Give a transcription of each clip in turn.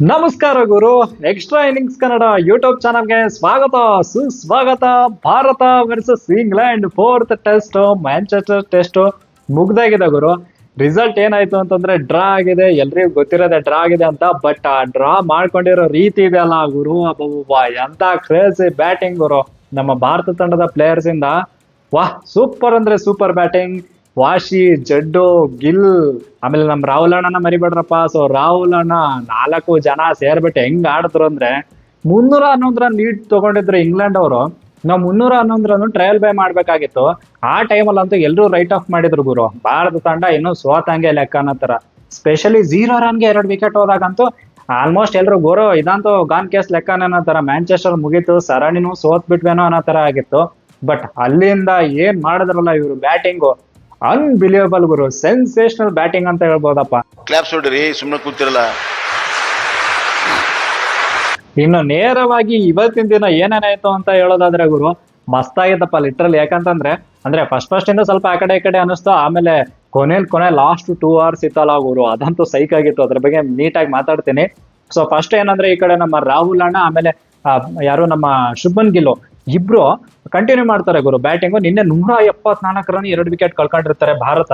ನಮಸ್ಕಾರ ಗುರು. Extra innings Kannada YouTube ಚಾನಲ್ಗೆ ಸ್ವಾಗತ. ಸುಸ್ವಾಗತ. Bharat versus England fourth test Manchester test ಮುಗ್ದಾಗಿದೆ ಗುರು. ರಿಸಲ್ಟ್ ಏನಾಯ್ತು ಅಂತಂದ್ರೆ ಡ್ರಾ ಆಗಿದೆ. ಎಲ್ರಿಗೂ ಗೊತ್ತಿರೋದೆ ಡ್ರಾ ಆಗಿದೆ ಅಂತ. ಬಟ್ ಆ ಡ್ರಾ ಮಾಡ್ಕೊಂಡಿರೋ ರೀತಿ ಇದೆ ಅಲ್ಲ ಗುರು. ಅಬ್ಬಬ್ಬಾ ಎಂತ ಕ್ರೇಜಿ ಬ್ಯಾಟಿಂಗ್ ಗುರು. ನಮ್ಮ ಭಾರತ ತಂಡದ ಪ್ಲೇಯರ್ಸ್ ಇಂದ. ವಾಹ್ ಸೂಪರ್ ಅಂದ್ರೆ ಸೂಪರ್ ಬ್ಯಾಟಿಂಗ್ ವಾಶಿ, ಜಡ್ಡು, ಗಿಲ್, ಆಮೇಲೆ ನಮ್ ರಾಹುಲ್ ಅಣ್ಣನ ಮರಿಬೇಡ್ರಪ್ಪ. ಸೊ ರಾಹುಲ್ ಅಣ್ಣ ನಾಲ್ಕು ಜನ ಸೇರ್ಬಿಟ್ಟು ಹೆಂಗ್ ಆಡಿದ್ರು ಅಂದ್ರೆ ಮುನ್ನೂರ ಹನ್ನೊಂದು ರನ್ ಲೀಡ್ ತಗೊಂಡಿದ್ರು ಇಂಗ್ಲೆಂಡ್ ಅವರು. ನಾವು ಮುನ್ನೂರ ಹನ್ನೊಂದು ಟ್ರಯಲ್ ಬೈ ಮಾಡ್ಬೇಕಾಗಿತ್ತು. ಆ ಟೈಮಲ್ಲಿ ಅಂತೂ ಎಲ್ಲರೂ ರೈಟ್ ಆಫ್ ಮಾಡಿದ್ರು ಗುರು. ಭಾರತ ತಂಡ ಇನ್ನು ಸೋತಂಗೆ ಲೆಕ್ಕ ಅನ್ನೋ ತರ ಸ್ಪೆಷಲಿ ಝೀರೋ ರನ್ಗೆ ಎರಡು ವಿಕೆಟ್ ಹೋದಾಗಂತೂ ಆಲ್ಮೋಸ್ಟ್ ಎಲ್ರು ಗುರು, ಇದಂತೂ ಗಾನ್ ಕೇಸ್ ಲೆಕ್ಕ ಅನ್ನೋ ತರ ಮ್ಯಾಂಚೆಸ್ಟರ್ ಮುಗೀತು, ಸರಣಿನೂ ಸೋತ್ ಬಿಟ್ವೇನೋ ಅನ್ನೋ ತರ ಆಗಿತ್ತು. ಬಟ್ ಅಲ್ಲಿಂದ ಏನ್ ಮಾಡಿದ್ರಲ್ಲ ಇವರು ಬ್ಯಾಟಿಂಗು ಅನ್ಬಿಲಿಯಬಲ್ ಗುರು. ಸೆನ್ಸೇಷನಲ್ ಬ್ಯಾಟಿಂಗ್ ಅಂತ ಹೇಳ್ಬೋದಪ್ಪ. ಕ್ಲಾಪ್ಸ್ ಹೊಡ್ರಿ ಸುಮ್ಮನೆ ಕೂತಿರಲ್ಲ. ಇನ್ನು ನೇರವಾಗಿ ಇವತ್ತಿನ ದಿನ ಏನೇನಾಯ್ತು ಅಂತ ಹೇಳೋದಾದ್ರೆ ಗುರು ಮಸ್ತಾಗಿತ್ತಪ್ಪ ಲಿಟ್ರಲ್ ಯಾಕಂತಂದ್ರೆ ಅಂದ್ರೆ ಫಸ್ಟ್ ಫಸ್ಟ್ ಇಂದ ಸ್ವಲ್ಪ ಆ ಕಡೆ ಈ ಕಡೆ ಅನಿಸ್ತು ಆಮೇಲೆ ಕೊನೆಲ್ ಕೊನೆ ಲಾಸ್ಟ್ ಟೂ ಅವರ್ಸ್ ಇತ್ತಲ್ಲ ಗುರು ಅದಂತೂ ಸೈಕ್ ಆಗಿತ್ತು. ಅದ್ರ ಬಗ್ಗೆ ನೀಟಾಗಿ ಮಾತಾಡ್ತೀನಿ. ಸೊ ಫಸ್ಟ್ ಏನಂದ್ರೆ ಈ ಕಡೆ ನಮ್ಮ ರಾಹುಲ್ ಅಣ್ಣ ಆಮೇಲೆ ಯಾರು ನಮ್ಮ ಶುಭನ್ ಗಿಲ್ಲು ಇಬ್ರು ಕಂಟಿನ್ಯೂ ಮಾಡ್ತಾರೆ ಗುರು. ಬ್ಯಾಟಿಂಗು ನಿನ್ನೆ ನೂರ ಎಪ್ಪತ್ನಾಲ್ಕು ರನ್, ಎರಡು ವಿಕೆಟ್ ಕಳ್ಕೊಂಡಿರ್ತಾರೆ ಭಾರತ.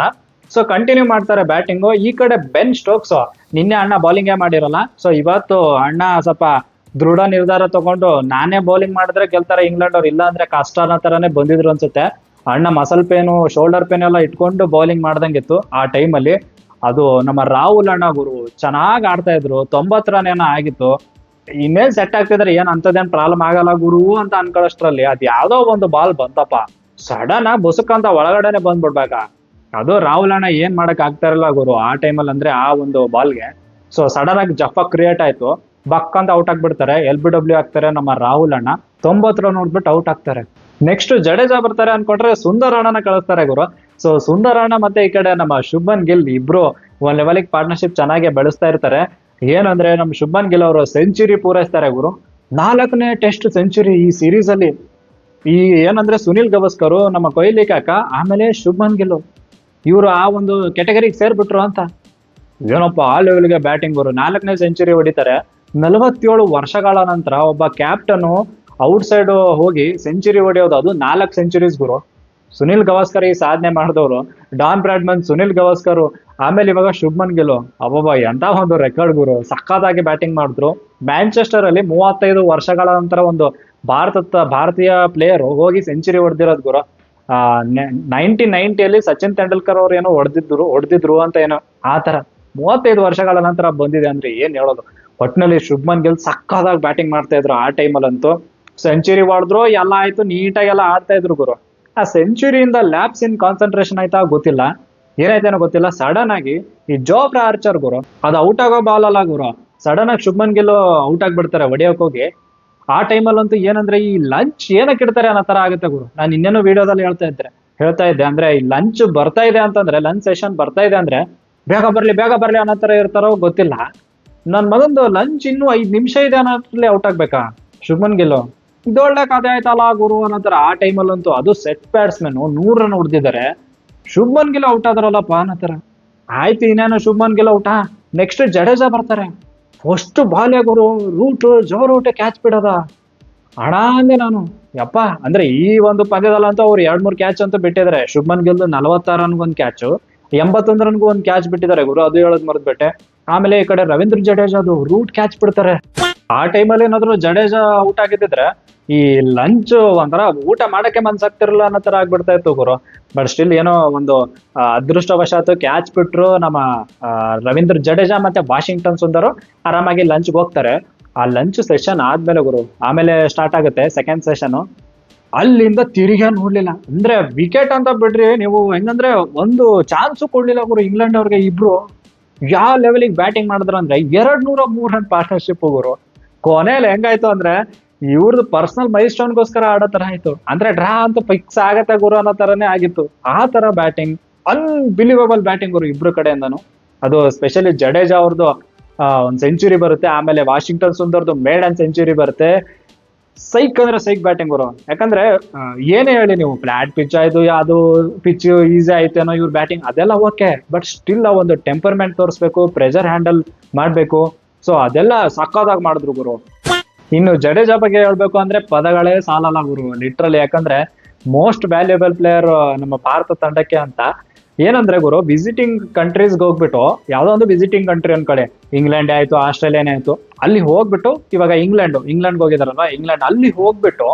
ಸೊ ಕಂಟಿನ್ಯೂ ಮಾಡ್ತಾರೆ ಬ್ಯಾಟಿಂಗು ಈ ಕಡೆ ಬೆನ್ ಸ್ಟೋಕ್ಸ್ ನಿನ್ನೆ ಅಣ್ಣ ಬೌಲಿಂಗೇ ಮಾಡಿರಲ್ಲ. ಸೊ ಇವತ್ತು ಅಣ್ಣ ಸ್ವಲ್ಪ ದೃಢ ನಿರ್ಧಾರ ತಗೊಂಡು ನಾನೇ ಬೌಲಿಂಗ್ ಮಾಡಿದ್ರೆ ಗೆಲ್ತಾರೆ ಇಂಗ್ಲೆಂಡ್ ಅವ್ರು. ಇಲ್ಲ ಅಂದ್ರೆ ಕಷ್ಟ ಅನ್ನೋ ತರನೇ ಬಂದಿದ್ರು ಅನ್ಸುತ್ತೆ. ಅಣ್ಣ ಮಸಲ್ ಪೇನು ಶೋಲ್ಡರ್ ಪೇನ್ ಎಲ್ಲ ಇಟ್ಕೊಂಡು ಬೌಲಿಂಗ್ ಮಾಡ್ದಂಗಿತ್ತು ಆ ಟೈಮಲ್ಲಿ ಅದು ನಮ್ಮ ರಾಹುಲ್ ಅಣ್ಣ ಗುರು, ಚೆನ್ನಾಗಿ ಆಡ್ತಾ ಇದ್ರು. ತೊಂಬತ್ತು ರನ್ ಏನೋ ಆಗಿತ್ತು. ಇಮೇಲ್ ಸೆಟ್ ಆಗ್ತಿದ್ರೆ ಏನ್ ಅಂತದೇನ್ ಪ್ರಾಬ್ಲಮ್ ಆಗಲ್ಲ ಗುರು ಅಂತ ಅನ್ಕೊಳ್ಳೋಷ್ಟ್ರಲ್ಲಿ ಅದ್ ಯಾವ್ದೋ ಒಂದು ಬಾಲ್ ಬಂತಪ್ಪ. ಸಡನ್ ಆಗಿ ಬುಸುಕಂತ ಒಳಗಡೆನೆ ಬಂದ್ಬಿಡ್ಬೇಕ. ಅದು ರಾಹುಲ್ ಅಣ್ಣ ಏನ್ ಮಾಡಕ್ ಆಗ್ತಾರಲ್ಲ ಗುರು ಆ ಟೈಮಲ್ಲಿ ಅಂದ್ರೆ ಆ ಒಂದು ಬಾಲ್ಗೆ ಸೊ ಸಡನ್ ಆಗಿ ಜಫ ಕ್ರಿಯೇಟ್ ಆಯ್ತು. ಬಕ್ ಅಂತ ಔಟ್ ಆಗ್ಬಿಡ್ತಾರೆ ಎಲ್ ಬಿ ಡಬ್ಲ್ಯೂ ಆಗ್ತಾರೆ ನಮ್ಮ ರಾಹುಲ್ ಅಣ್ಣ. ತೊಂಬತ್ತರ ನೋಡ್ಬಿಟ್ಟು ಔಟ್ ಆಗ್ತಾರೆ ನೆಕ್ಸ್ಟ್ ಜಡೇಜಾ ಬರ್ತಾರೆ ಅನ್ಕೊಂಡ್ರೆ ಸುಂದರ ಅಣ್ಣನ ಕಳಿಸ್ತಾರೆ ಗುರು. ಸೊ ಸುಂದರ ಅಣ್ಣ ಮತ್ತೆ ಈ ಕಡೆ ನಮ್ಮ ಶುಭನ್ ಗಿಲ್ ಇಬ್ರು ಒಂದ್ ಲೆವೆಲಿಗೆ ಪಾರ್ಟ್ನರ್ಶಿಪ್ ಚೆನ್ನಾಗಿ ಬೆಳೆಸ್ತಾ ಇರ್ತಾರೆ. ಏನಂದ್ರೆ ನಮ್ಮ ಶುಭನ್ ಗಿಲ್ ಅವರು ಸೆಂಚುರಿ ಪೂರೈಸ್ತಾರೆ ಗುರು. ನಾಲ್ಕನೇ ಟೆಸ್ಟ್ ಸೆಂಚುರಿ ಈ ಸೀರೀಸ್ ಅಲ್ಲಿ. ಈ ಏನಂದ್ರೆ ಸುನಿಲ್ ಗವಾಸ್ಕರ್ ನಮ್ಮ ಕೊಹ್ಲಿ ಕಾಕ, ಆಮೇಲೆ ಶುಭನ್ ಗಿಲ್ ಇವರು ಆ ಒಂದು ಕೆಟಗರಿಗೆ ಸೇರ್ಬಿಟ್ರು ಅಂತ. ಏನಪ್ಪ, ಆ ಲೆವೆಲ್ಗೆ ಬ್ಯಾಟಿಂಗ್ ಬರು ನಾಲ್ಕನೇ ಸೆಂಚುರಿ ಹೊಡಿತಾರೆ. ನಲವತ್ತೇಳು ವರ್ಷಗಳ ನಂತರ ಒಬ್ಬ ಕ್ಯಾಪ್ಟನ್ ಔಟ್ ಸೈಡ್ ಹೋಗಿ ಸೆಂಚುರಿ ಹೊಡೆಯೋದು. ಅದು ನಾಲ್ಕು ಸೆಂಚುರೀಸ್ ಗುರು. ಸುನಿಲ್ ಗವಾಸ್ಕರ್ ಈ ಸಾಧನೆ ಮಾಡಿದವರು. ಡಾನ್ ಬ್ರಾಡ್ಮನ್ ಸುನಿಲ್ ಗವಾಸ್ಕರ್ ಆಮೇಲೆ ಇವಾಗ ಶುಭ್ಮನ್ ಗಿಲು ಅಬ್ಬಬ್ಬ, ಎಂತ ಒಂದು ರೆಕಾರ್ಡ್ ಗುರು. ಸಖತ್ತಾಗಿ ಬ್ಯಾಟಿಂಗ್ ಮಾಡಿದ್ರು. ಮ್ಯಾಂಚೆಸ್ಟರ್ ಅಲ್ಲಿ ಮೂವತ್ತೈದು ವರ್ಷಗಳ ನಂತರ ಒಂದು ಭಾರತದ, ಭಾರತೀಯ ಪ್ಲೇಯರ್ ಹೋಗಿ ಸೆಂಚುರಿ ಹೊಡೆದಿರೋದು ಗುರು. ಆ ನೈನ್ಟೀನ್ ನೈನ್ಟಿಯಲ್ಲಿ ಸಚಿನ್ ತೆಂಡೂಲ್ಕರ್ ಅವ್ರು ಏನೋ ಹೊಡೆದಿದ್ರು ಹೊಡೆದಿದ್ರು ಅಂತ ಏನೋ ಆ ತರ ಮೂವತ್ತೈದು ವರ್ಷಗಳ ನಂತರ ಬಂದಿದೆ ಅಂದ್ರೆ ಏನ್ ಹೇಳೋದು. ಒಟ್ನಲ್ಲಿ ಶುಭ್ಮನ್ ಗಿಲ್ ಸಕ್ಕತ್ತಾಗಿ ಬ್ಯಾಟಿಂಗ್ ಮಾಡ್ತಾ ಇದ್ರು ಆ ಟೈಮಲ್ಲಂತೂ ಸೆಂಚುರಿ ಹೊಡೆದ್ರು, ಎಲ್ಲ ಆಯ್ತು ನೀಟಾಗಿ ಎಲ್ಲ ಆಡ್ತಾ ಇದ್ರು ಗುರು. ಆ ಸೆಂಚುರಿಯಿಂದ ಲ್ಯಾಬ್ಸ್ ಇನ್ ಕಾನ್ಸಂಟ್ರೇಷನ್ ಆಯ್ತಾ ಗೊತ್ತಿಲ್ಲ. ಏನಾಯ್ತೇನೋ ಗೊತ್ತಿಲ್ಲ. ಸಡನ್ ಆಗಿ ಈ ಜೋಫ್ರ ಆರ್ಚರ್ ಗುರು, ಅದು ಔಟ್ ಆಗೋ ಬಾಲ್ ಅಲ್ಲ ಗುರು. ಸಡನ್ ಆಗಿ ಶುಭ್ಮನ್ ಗಿಲ್ ಔಟ್ ಆಗ್ಬಿಡ್ತಾರೆ ಹೊಡಿಯೋಕ್ ಹೋಗಿ. ಆ ಟೈಮಲ್ಲಂತೂ ಏನಂದ್ರೆ ಈ ಲಂಚ್ ಏನಕ್ಕೆ ಇಡ್ತಾರೆ ಅನ್ನೋ ತರ ಆಗುತ್ತೆ ಗುರು. ನಾನು ಇನ್ನೇನೋ ವಿಡಿಯೋದಲ್ಲಿ ಹೇಳ್ತಾ ಇದ್ದೆ ಹೇಳ್ತಾ ಇದ್ದೆ ಅಂದ್ರೆ ಈ ಲಂಚ್ ಬರ್ತಾ ಇದೆ ಅಂತಂದ್ರೆ ಲಂಚ್ ಸೆಷನ್ ಬರ್ತಾ ಇದೆ ಅಂದ್ರೆ ಬೇಗ ಬರ್ಲಿ ಬೇಗ ಬರ್ಲಿ ಅನ್ನೋ ತರ ಇರ್ತಾರೋ ಗೊತ್ತಿಲ್ಲ. ನನ್ ಮಗಂದು ಲಂಚ್ ಇನ್ನೂ ಐದ್ ನಿಮಿಷ ಇದೆ ಅನ್ನೋದ್ರಲ್ಲಿ ಔಟ್ ಆಗ್ಬೇಕಾ? ಶುಭನ್ ಗಿಲ್ ಇದೊಳ್ಳೆ ಕಥೆ ಆಯ್ತಲ್ಲ ಗುರು ಅನ್ನೋ ತರ ಆ ಟೈಮಲ್ಲಂತೂ ಅದು ಸೆಟ್ ಬ್ಯಾಟ್ಸ್ಮನ್ ನೂರ್ ರನ್ ಹೊಡೆದಿದ್ದಾರೆ. ಶುಭ್ಮನ್ ಗಿಲ್ ಔಟ್ ಆದ್ರಲ್ಲಪ್ಪ ಅನ್ನೋ ತರ ಆಯ್ತು ಇನ್ನೇನು ಶುಭ್ಮನ್ ಗಿಲ್ ಔಟ ನೆಕ್ಸ್ಟ್ ಜಡೇಜಾ ಬರ್ತಾರೆ. ಫಸ್ಟ್ ಬಾಲ್ ಗುರು, ರೂಟ್, ಜೋರ್ ರೂಟ್ ಕ್ಯಾಚ್ ಬಿಡೋದ. ಹಣ ಅಂದೆ ನಾನು, ಯಪ್ಪ, ಅಂದ್ರೆ ಈ ಒಂದು ಪಂದ್ಯದಲ್ಲಂತೂ ಅವ್ರು ಎರಡ್ ಮೂರು ಕ್ಯಾಚ್ ಅಂತ ಬಿಟ್ಟಿದ್ದಾರೆ ಶುಭ್ಮನ್ ಗಿಲ್ ನಲವತ್ತಾರ ರನ್ಗೊಂದು ಕ್ಯಾಚ್ ಎಂಬತ್ತೊಂದು ರನ್ಗೂ ಒಂದು ಕ್ಯಾಚ್ ಬಿಟ್ಟಿದ್ದಾರೆ ಗುರು, ಅದು ಹೇಳೋದ್ ಮರೆದ್ಬಿಟ್ಟೆ ಆಮೇಲೆ ಈ ಕಡೆ ರವೀಂದ್ರ ಜಡೇಜಾ ಅದು ರೂಟ್ ಕ್ಯಾಚ್ ಬಿಡ್ತಾರೆ. ಆ ಟೈಮಲ್ಲಿ ಏನಾದ್ರು ಜಡೇಜಾ ಔಟ್ ಆಗಿದ್ದಿದ್ರೆ ಈ ಲಂಚ್ ಒಂಥರ ಊಟ ಮಾಡಕ್ಕೆ ಮನ್ಸಾಗ್ತಿರಲ್ಲ ಅನ್ನೋ ತರ ಆಗ್ಬಿಡ್ತಾ ಇತ್ತು ಗುರು. ಬಟ್ ಸ್ಟಿಲ್ ಏನೋ ಒಂದು ಅದೃಷ್ಟವಶಾತ್ ಕ್ಯಾಚ್ ಬಿಟ್ರು ನಮ್ಮ ರವೀಂದ್ರ ಜಡೇಜಾ ಮತ್ತೆ ವಾಷಿಂಗ್ಟನ್ ಸುಂದರು ಆರಾಮಾಗಿ ಲಂಚ್ಗೆ ಹೋಗ್ತಾರೆ. ಆ ಲಂಚ್ ಸೆಷನ್ ಆದ್ಮೇಲೆ ಗುರು, ಆಮೇಲೆ ಸ್ಟಾರ್ಟ್ ಆಗುತ್ತೆ ಸೆಕೆಂಡ್ ಸೆಷನ್ ಅಲ್ಲಿಂದ ತಿರುಗಿ ನೋಡ್ಲಿಲ್ಲ. ಅಂದ್ರೆ ವಿಕೆಟ್ ಅಂತ ಬಿಡ್ರಿ, ನೀವು ಹೆಂಗಂದ್ರೆ ಒಂದು ಚಾನ್ಸು ಕೊಡ್ಲಿಲ್ಲ ಗುರು ಇಂಗ್ಲೆಂಡ್ ಅವ್ರಿಗೆ ಇಬ್ರು. ಯಾವ ಲೆವೆಲಿಗೆ ಬ್ಯಾಟಿಂಗ್ ಮಾಡಿದ್ರು ಅಂದ್ರೆ ಎರಡ್ ನೂರ ಮೂರ್ ರನ್ ಪಾರ್ಟ್ನರ್ಶಿಪ್ ಗುರು. ಕೊನೆಯಲ್ಲಿ ಹೆಂಗಾಯ್ತು ಅಂದ್ರೆ ಇವ್ರದ್ದು ಪರ್ಸನಲ್ ಮೈಲ್ ಸ್ಟೋನ್ಗೋಸ್ಕರ ಆಡೋ ತರ ಆಯ್ತು ಅಂದ್ರೆ ಡ್ರಾ ಅಂತ ಫಿಕ್ಸ್ ಆಗತ್ತೆ ಗುರು ಅನ್ನೋ ತರನೇ ಆಗಿತ್ತು. ಆ ತರ ಬ್ಯಾಟಿಂಗ್ ಅನ್ಬಿಲಿವಬಲ್ ಬ್ಯಾಟಿಂಗ್ ಗುರು ಇಬ್ರು ಕಡೆಯಿಂದನು. ಅದು ಸ್ಪೆಷಲಿ ಜಡೇಜಾ ಅವ್ರದ್ದು ಒಂದು ಸೆಂಚುರಿ ಬರುತ್ತೆ. ಆಮೇಲೆ ವಾಷಿಂಗ್ಟನ್ ಸುಂದರ್ದು ಮೇಡ್ ಅಂಡ್ ಸೆಂಚುರಿ ಬರುತ್ತೆ. ಸೈಕ್ ಅಂದ್ರೆ ಸೈಕ್ ಬ್ಯಾಟಿಂಗ್ ಗುರು. ಯಾಕಂದ್ರೆ ಏನೇ ಹೇಳಿ ನೀವು ಫ್ಲಾಟ್ ಪಿಚ್ ಆಯ್ತು, ಯಾವ್ದು ಪಿಚ್ ಈಸಿ ಆಯ್ತೇನೋ ಇವ್ರ ಬ್ಯಾಟಿಂಗ್ ಅದೆಲ್ಲ ಓಕೆ ಬಟ್ ಸ್ಟಿಲ್ ಆ ಒಂದು ಟೆಂಪರ್ಮೆಂಟ್ ತೋರಿಸ್ಬೇಕು ಪ್ರೆಷರ್ ಹ್ಯಾಂಡಲ್ ಮಾಡ್ಬೇಕು. ಸೊ ಅದೆಲ್ಲ ಸಕ್ಕದಾಗಿ ಮಾಡಿದ್ರು ಗುರು. ಇನ್ನು ಜಡೇಜಾ ಬಗ್ಗೆ ಹೇಳ್ಬೇಕು ಅಂದ್ರೆ ಪದಗಳೇ ಸಾಲಲ್ಲ ಗುರು ಲಿಟ್ರಲ್ಲಿ ಯಾಕಂದ್ರೆ ಮೋಸ್ಟ್ ವ್ಯಾಲ್ಯೂಬಲ್ ಪ್ಲೇಯರ್ ನಮ್ಮ ಭಾರತ ತಂಡಕ್ಕೆ ಅಂತ ಏನಂದ್ರೆ ಗುರು ವಿಸಿಟಿಂಗ್ ಕಂಟ್ರೀಸ್ಗೆ ಹೋಗ್ಬಿಟ್ಟು, ಯಾವ್ದೋ ಒಂದು ವಿಸಿಟಿಂಗ್ ಕಂಟ್ರಿ ಕಡೆ ಇಂಗ್ಲೆಂಡ್ ಆಯ್ತು ಆಸ್ಟ್ರೇಲಿಯಾನೇ ಆಯ್ತು, ಅಲ್ಲಿ ಹೋಗ್ಬಿಟ್ಟು, ಇವಾಗ ಇಂಗ್ಲೆಂಡ್ ಇಂಗ್ಲೆಂಡ್ಗೆ ಹೋಗಿದಾರಲ್ವಾ? ಇಂಗ್ಲೆಂಡ್ ಅಲ್ಲಿ ಹೋಗ್ಬಿಟ್ಟು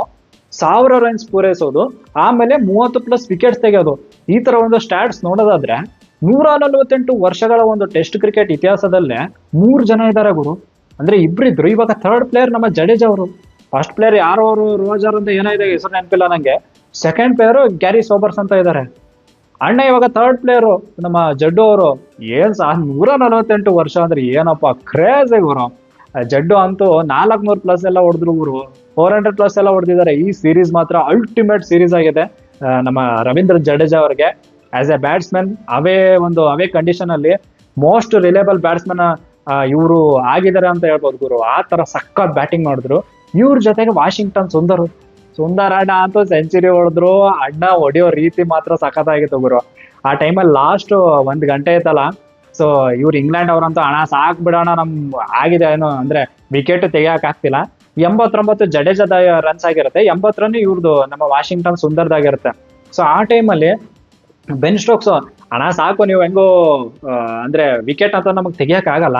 ಸಾವಿರ ರನ್ಸ್ ಪೂರೈಸೋದು, ಆಮೇಲೆ ಮೂವತ್ತು ಪ್ಲಸ್ ವಿಕೆಟ್ಸ್ ತೆಗೆಯೋದು. ಈ ತರ ಒಂದು ಸ್ಟ್ಯಾಟ್ಸ್ ನೋಡೋದಾದ್ರೆ ನೂರ ನಲವತ್ತೆಂಟು ವರ್ಷಗಳ ಒಂದು ಟೆಸ್ಟ್ ಕ್ರಿಕೆಟ್ ಇತಿಹಾಸದಲ್ಲೇ ಮೂರು ಜನ ಇದ್ದಾರೆ ಗುರು. ಅಂದ್ರೆ ಇಬ್ರಿದ್ರು ಇವಾಗ ಥರ್ಡ್ ಪ್ಲೇಯರ್ ನಮ್ಮ ಜಡೇಜಾ ಅವರು. ಫಸ್ಟ್ ಪ್ಲೇಯರ್ ಯಾರು ಅವರು? ರೋಜರ್ ಅಂತ ಏನೋ ಇದೆ, ಹೆಸರು ನೆನಪಿಲ್ಲ ನಂಗೆ. ಸೆಕೆಂಡ್ ಪ್ಲೇಯರ್ ಗ್ಯಾರಿ ಸೋಬರ್ಸ್ ಅಂತ ಇದ್ದಾರೆ ಅಣ್ಣ ಇವಾಗ ಥರ್ಡ್ ಪ್ಲೇಯರು ನಮ್ಮ ಜಡ್ಡು ಅವರು. ಏನ್ ಸಹ ನೂರ ನಲವತ್ತೆಂಟು ವರ್ಷ ಅಂದ್ರೆ ಏನಪ್ಪ ಕ್ರೇಜ್ ಇವರು ಜಡ್ಡು ಅಂತೂ ನಾಲ್ಕುನೂರು ಪ್ಲಸ್ ಎಲ್ಲ ಹೊಡೆದ್ರು ಇವರು ಫೋರ್ ಹಂಡ್ರೆಡ್ ಪ್ಲಸ್ ಎಲ್ಲ ಹೊಡೆದಿದ್ದಾರೆ ಈ ಸೀರೀಸ್ ಮಾತ್ರ ಅಲ್ಟಿಮೇಟ್ ಸೀರೀಸ್ ಆಗಿದೆ. ನಮ್ಮ ರವೀಂದ್ರ ಜಡೇಜಾ ಅವರಿಗೆ. ಆಸ್ ಎ ಬ್ಯಾಟ್ಸ್ಮನ್ ಅವೇ ಒಂದು, ಅವೇ ಕಂಡೀಷನ್ ಅಲ್ಲಿ ಮೋಸ್ಟ್ ರಿಲೇಬಲ್ ಬ್ಯಾಟ್ಸ್ಮನ್ ಇವರು ಆಗಿದ್ದಾರೆ ಅಂತ ಹೇಳ್ಬೋದು ಗುರು. ಆ ತರ ಸಖತ್ ಬ್ಯಾಟಿಂಗ್ ಮಾಡಿದ್ರು. ಇವ್ರ ಜೊತೆಗೆ ವಾಷಿಂಗ್ಟನ್ ಸುಂದರ್ ಸುಂದರ್ ಅಣ್ಣ ಅಂತ ಸೆಂಚುರಿ ಹೊಡೆದ್ರು. ಅಣ್ಣ ಹೊಡೆಯೋ ರೀತಿ ಮಾತ್ರ ಸಖತ್ತಾಗಿತ್ತು ಗುರು. ಆ ಟೈಮಲ್ಲಿ ಲಾಸ್ಟ್ ಒಂದ್ ಗಂಟೆ ಐತಲ್ಲ ಸೊ ಇವ್ರು ಇಂಗ್ಲೆಂಡ್ ಅವ್ರಂತೂ ಹಣ ಸಾಕ್ ಬಿಡೋಣ, ನಮ್ ಆಗಿದೆ ಏನೋ, ಅಂದ್ರೆ ವಿಕೆಟ್ ತೆಗಿಯಕ್ ಆಗ್ತಿಲ್ಲ. ಎಂಬತ್ತೊಂಬತ್ತು ಜಡೇಜದ ರನ್ಸ್ ಆಗಿರುತ್ತೆ. ಎಂಬತ್ತರನ್ನೇ ರನ್ ಇವ್ರದ್ದು ನಮ್ಮ ವಾಷಿಂಗ್ಟನ್ ಸುಂದರ್ದಾಗಿರುತ್ತೆ. ಸೊ ಆ ಟೈಮಲ್ಲಿ ಬೆನ್ ಸ್ಟೋಕ್ಸ್ ಹಣ ಸಾಕು, ನೀವು ಹೆಂಗೋ ಅಂದ್ರೆ ವಿಕೆಟ್ ಅಂತ ನಮಗ್ ತೆಗಿಯಕ್ ಆಗಲ್ಲ.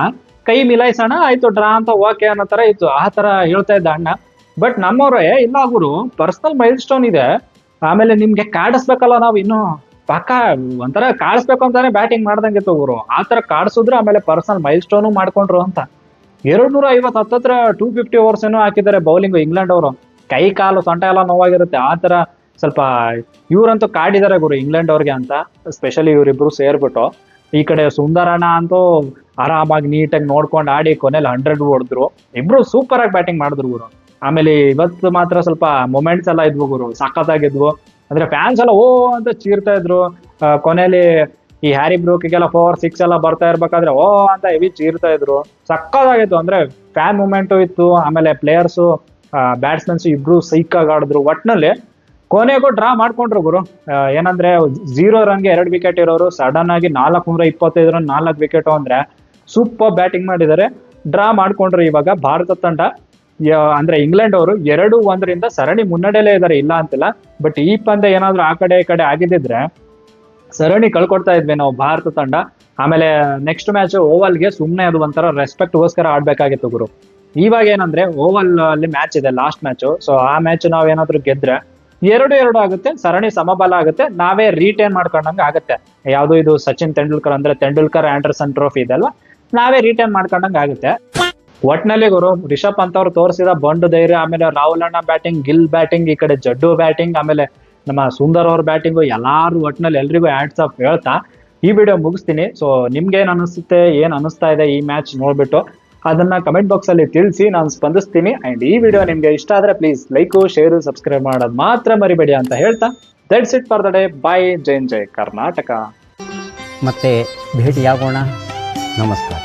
ಕೈ ಮಿಲಾಯಿಸೋಣ, ಆಯ್ತು, ಡ್ರಾ ಅಂತ ಓಕೆ ಅನ್ನೋ ತರ ಇತ್ತು. ಆ ತರ ಹೇಳ್ತಾ ಇದ್ದ ಅಣ್ಣ. ಬಟ್ ನಮ್ಮವ್ರೆ, ಇಲ್ಲ ಗುರು ಪರ್ಸನಲ್ ಮೈಲ್ ಸ್ಟೋನ್ ಇದೆ. ಆಮೇಲೆ ನಿಮ್ಗೆ ಕಾಡಿಸ್ಬೇಕಲ್ಲ ನಾವು ಇನ್ನು. ಪಕ್ಕ, ಒಂಥರ ಕಾಡಿಸ್ಬೇಕು ಅಂತಾನೆ ಬ್ಯಾಟಿಂಗ್ ಮಾಡ್ದಂಗಿತ್ತು ಗುರು ಆ ತರ ಕಾಡಿಸಿದ್ರು, ಆಮೇಲೆ ಪರ್ಸನಲ್ ಮೈಲ್ ಸ್ಟೋನು ಮಾಡ್ಕೊಂಡ್ರು ಅಂತ. ಎರಡ್ ನೂರ ಐವತ್ತು ಹತ್ತತ್ರ ಟೂ ಫಿಫ್ಟಿ ಓವರ್ಸ್ ಏನೋ ಹಾಕಿದ್ದಾರೆ ಬೌಲಿಂಗ್ ಇಂಗ್ಲೆಂಡ್ ಅವರು. ಕೈ, ಕಾಲು, ಸೊಂಟ ಎಲ್ಲ ನೋವಾಗಿರುತ್ತೆ. ಆ ತರ ಸ್ವಲ್ಪ ಇವರಂತೂ ಕಾಡಿದ್ದಾರೆ ಗುರು, ಇಂಗ್ಲೆಂಡ್ ಅವ್ರಿಗೆ ಅಂತ. ಸ್ಪೆಷಲಿ ಇವರಿಬ್ರು ಸೇರ್ಬಿಟ್ಟು. ಈ ಕಡೆ ಸುಂದರಣ್ಣ ಅಂತೂ ಆರಾಮಾಗಿ ನೀಟಾಗಿ ನೋಡ್ಕೊಂಡು ಆಡಿ ಕೊನೆಯಲ್ಲಿ ಹಂಡ್ರೆಡ್ ಹೊಡೆದ್ರು. ಇಬ್ರು ಸೂಪರ್ ಆಗಿ ಬ್ಯಾಟಿಂಗ್ ಮಾಡಿದ್ರು ಗುರು. ಆಮೇಲೆ ಇವತ್ತು ಮಾತ್ರ ಸ್ವಲ್ಪ ಮೊಮೆಂಟ್ಸ್ ಎಲ್ಲ ಇದ್ವು ಗುರು, ಸಖತ್ತಾಗಿದ್ವು. ಅಂದ್ರೆ ಫ್ಯಾನ್ಸ್ ಎಲ್ಲ ಓ ಅಂತ ಚೀರ್ತಾ ಇದ್ರು. ಕೊನೆಯಲ್ಲಿ ಈ ಹ್ಯಾರಿ ಬ್ರೂಕಿಗೆಲ್ಲ ಫೋರ್ ಸಿಕ್ಸ್ ಎಲ್ಲ ಬರ್ತಾ ಇರ್ಬೇಕಾದ್ರೆ ಓ ಅಂತ ಹೆವಿ ಚೀರ್ತಾ ಇದ್ರು. ಸಕ್ಕತ್ತಾಗಿತ್ತು ಅಂದ್ರೆ ಫ್ಯಾನ್ ಮೂಮೆಂಟು ಇತ್ತು. ಆಮೇಲೆ ಪ್ಲೇಯರ್ಸು ಬ್ಯಾಟ್ಸ್ಮನ್ಸ್ ಇಬ್ರು ಸೈಕಾಗಿ ಆಡಿದ್ರು. ಒಟ್ನಲ್ಲಿ ಕೊನೆಗೂ ಡ್ರಾ ಮಾಡ್ಕೊಂಡ್ರು ಗುರು. ಏನಂದ್ರೆ ಝೀರೋ ರನ್ಗೆ ಎರಡು ವಿಕೆಟ್ ಇರೋರು ಸಡನ್ ಆಗಿ ನಾಲ್ಕುನೂರ ಇಪ್ಪತ್ತೈದು ರನ್ ನಾಲ್ಕು ವಿಕೆಟ್ ಅಂದ್ರೆ ಸೂಪರ್ ಬ್ಯಾಟಿಂಗ್ ಮಾಡಿದ್ದಾರೆ. ಡ್ರಾ ಮಾಡ್ಕೊಂಡ್ರು ಇವಾಗ ಭಾರತ ತಂಡ. ಅಂದ್ರೆ ಇಂಗ್ಲೆಂಡ್ ಅವರು ಎರಡು ಒಂದರಿಂದ ಸರಣಿ ಮುನ್ನಡೆಯಲ್ಲೇ ಇದ್ದಾರೆ ಇಲ್ಲ ಅಂತಿಲ್ಲ. ಬಟ್ ಈ ಪಂದ್ಯ ಏನಾದ್ರು ಆ ಕಡೆ ಈ ಕಡೆ ಆಗಿದ್ದಿದ್ರೆ ಸರಣಿ ಕಳ್ಕೊಡ್ತಾ ಇದ್ವಿ ನಾವು ಭಾರತ ತಂಡ. ಆಮೇಲೆ ನೆಕ್ಸ್ಟ್ ಮ್ಯಾಚ್ ಓವಲ್ಗೆ ಸುಮ್ಮನೆ ಅದು ಒಂಥರ ರೆಸ್ಪೆಕ್ಟ್ಗೋಸ್ಕರ ಆಡ್ಬೇಕಾಗಿತ್ತು ಗುರು. ಇವಾಗ ಏನಂದ್ರೆ ಓವಲ್ ಅಲ್ಲಿ ಮ್ಯಾಚ್ ಇದೆ ಲಾಸ್ಟ್ ಮ್ಯಾಚ್ ಸೊ ಆ ಮ್ಯಾಚ್ ನಾವ್ ಏನಾದ್ರು ಗೆದ್ರೆ ಎರಡು ಎರಡು ಆಗುತ್ತೆ, ಸರಣಿ ಸಮಬಲ ಆಗುತ್ತೆ, ನಾವೇ ರೀಟೈನ್ ಮಾಡ್ಕೊಂಡಂಗೆ ಆಗುತ್ತೆ. ಯಾವುದು ಇದು ಸಚಿನ್ ತೆಂಡೂಲ್ಕರ್ ಅಂದ್ರೆ ತೆಂಡೂಲ್ಕರ್ ಆಂಡರ್ಸನ್ ಟ್ರೋಫಿ ಇದೆಲ್ಲ ನಾವೇ ರಿಟೈನ್ ಮಾಡ್ಕೊಂಡಂಗೆ ಆಗುತ್ತೆ. ಒಟ್ನಲ್ಲಿ ಗುರು, ರಿಷಬ್ ಅಂತ ಅವ್ರು ತೋರಿಸಿದ ಬಂಡು ಧೈರ್ಯ, ಆಮೇಲೆ ರಾಹುಲ್ ಅಣ್ಣ ಬ್ಯಾಟಿಂಗ್ ಗಿಲ್ ಬ್ಯಾಟಿಂಗ್ ಈ ಕಡೆ ಜಡ್ಡು ಬ್ಯಾಟಿಂಗ್ ಆಮೇಲೆ ನಮ್ಮ ಸುಂದರ್ ಅವ್ರ ಬ್ಯಾಟಿಂಗು ಎಲ್ಲಾರು ಒಟ್ನಲ್ಲಿ ಎಲ್ರಿಗೂ ಆಡ್ಸ್ ಆಫ್ ಹೇಳ್ತಾ ಈ ವಿಡಿಯೋ ಮುಗಿಸ್ತೀನಿ. ಸೊ ನಿಮ್ಗೆ ಏನ್ ಅನಿಸುತ್ತೆ, ಏನ್ ಅನಿಸ್ತಾ ಇದೆ ಈ ಮ್ಯಾಚ್ ನೋಡ್ಬಿಟ್ಟು. ಅದನ್ನ ಕಮೆಂಟ್ ಬಾಕ್ಸ್ ಅಲ್ಲಿ ತಿಳಿಸಿ ನಾನು ಸ್ಪಂದಿಸ್ತೀನಿ. ಅಂಡ್ ಈ ವಿಡಿಯೋ ನಿಮ್ಗೆ ಇಷ್ಟ ಆದ್ರೆ ಪ್ಲೀಸ್ ಲೈಕು ಶೇರು ಸಬ್ಸ್ಕ್ರೈಬ್ ಮಾಡೋದು ಮಾತ್ರ ಮರಿಬೇಡಿ ಅಂತ ಹೇಳ್ತಾ that's it for the day bye Jain ಜೈ ಕರ್ನಾಟಕ. ಮತ್ತೆ ಭೇಟಿಯಾಗೋಣ. ನಮಸ್ಕಾರ.